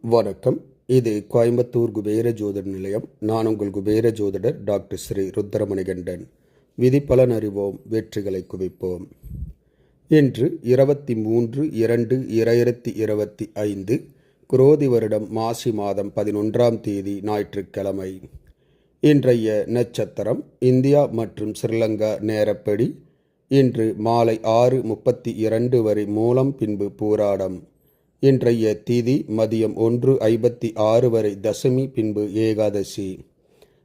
வணக்கம். இது கோயம்புத்தூர் குபேர ஜோதிடர் நிலையம். நான் உங்கள் குபேர ஜோதிடர் டாக்டர் ஸ்ரீ ருத்ரமணிகண்டன். விதிப்பலன் அறிவோம் வெற்றிகளை குவிப்போம். இன்று இருபத்தி மூன்று இரண்டு இரண்டாயிரத்தி இருபத்தி ஐந்து குரோதி வருடம் மாசி மாதம் பதினொன்றாம் தேதி ஞாயிற்றுக்கிழமை. இன்றைய நட்சத்திரம் இந்தியா மற்றும் ஸ்ரீலங்கா நேரப்படி. இன்று மாலை ஆறு முப்பத்தி இரண்டு வரை மூலம் பின்பு போராடம். இன்றைய திதி மதியம் ஒன்று ஐம்பத்தி ஆறு வரை தசமி பின்பு ஏகாதசி.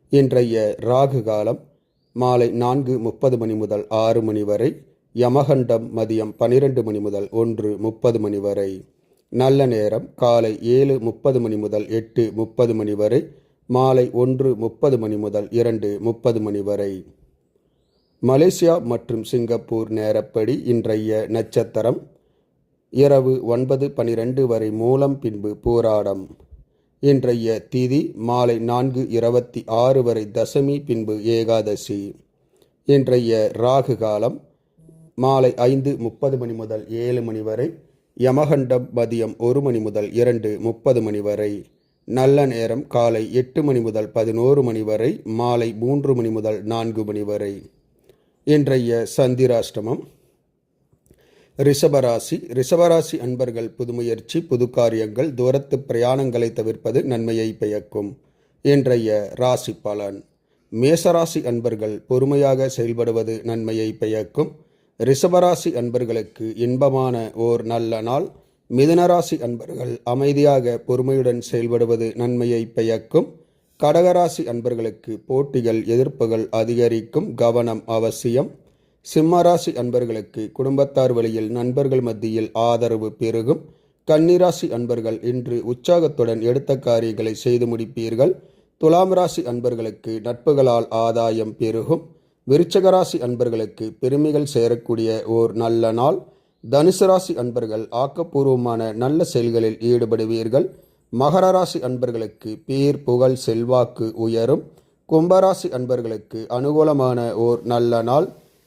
இன்றைய ராகு காலம் மாலை நான்கு முப்பது மணி முதல் ஆறு மணி வரை யமகண்டம் மதியம் பனிரெண்டு மணி முதல் ஒன்று முப்பது மணி வரை. நல்ல நேரம் காலை ஏழு முப்பது மணி முதல் எட்டு முப்பது மணி வரை மாலை ஒன்று முப்பது மணி முதல் இரண்டு முப்பது மணி வரை. மலேசியா மற்றும் சிங்கப்பூர் நேரப்படி இன்றைய நட்சத்திரம் இரவு ஒன்பது பனிரெண்டு வரை மூலம் பின்பு போராடம். இன்றைய திதி மாலை நான்கு இருபத்தி ஆறு வரை தசமி பின்பு ஏகாதசி. இன்றைய ராகு காலம் மாலை ஐந்து முப்பது மணி முதல் ஏழு மணி வரை யமகண்டம் மதியம் ஒரு மணி முதல் இரண்டு முப்பது மணி வரை நல்ல நேரம் காலை எட்டு மணி முதல் பதினோரு மணி வரை மாலை மூன்று மணி முதல் நான்கு மணி வரை. இன்றைய சந்திராஷ்டமம் ரிஷபராசி. ரிஷபராசி அன்பர்கள் புதுமுயற்சி புது காரியங்கள் தூரத்து பிரயாணங்களை தவிர்ப்பது நன்மையை பெயக்கும் இன்றைய ராசி பலன். மேசராசி அன்பர்கள் பொறுமையாக செயல்படுவது நன்மையை பெயக்கும் ரிஷபராசி அன்பர்களுக்கு இன்பமான ஓர் நல்ல நாள். மிதுனராசி அன்பர்கள் அமைதியாக பொறுமையுடன் செயல்படுவது நன்மையை பெயக்கும் கடகராசி அன்பர்களுக்கு போட்டிகள் எதிர்ப்புகள் அதிகரிக்கும். கவனம் அவசியம். சிம்மராசி அன்பர்களுக்கு குடும்பத்தார் வழியில் நண்பர்கள் மத்தியில் ஆதரவு பெருகும். கன்னிராசி அன்பர்கள் இன்று உற்சாகத்துடன் எடுத்த காரியங்களை செய்து முடிப்பீர்கள். துலாம் ராசி அன்பர்களுக்கு நட்புகளால் ஆதாயம் பெருகும். விருச்சகராசி அன்பர்களுக்கு பெருமைகள் சேரக்கூடிய ஓர் நல்ல நாள். தனுசு ராசி அன்பர்கள் ஆக்கப்பூர்வமான நல்ல செயல்களில் ஈடுபடுவீர்கள். மகர ராசி அன்பர்களுக்கு பேர் புகழ் செல்வாக்கு உயரும். கும்பராசி அன்பர்களுக்கு அனுகூலமான ஓர் நல்ல நாள்.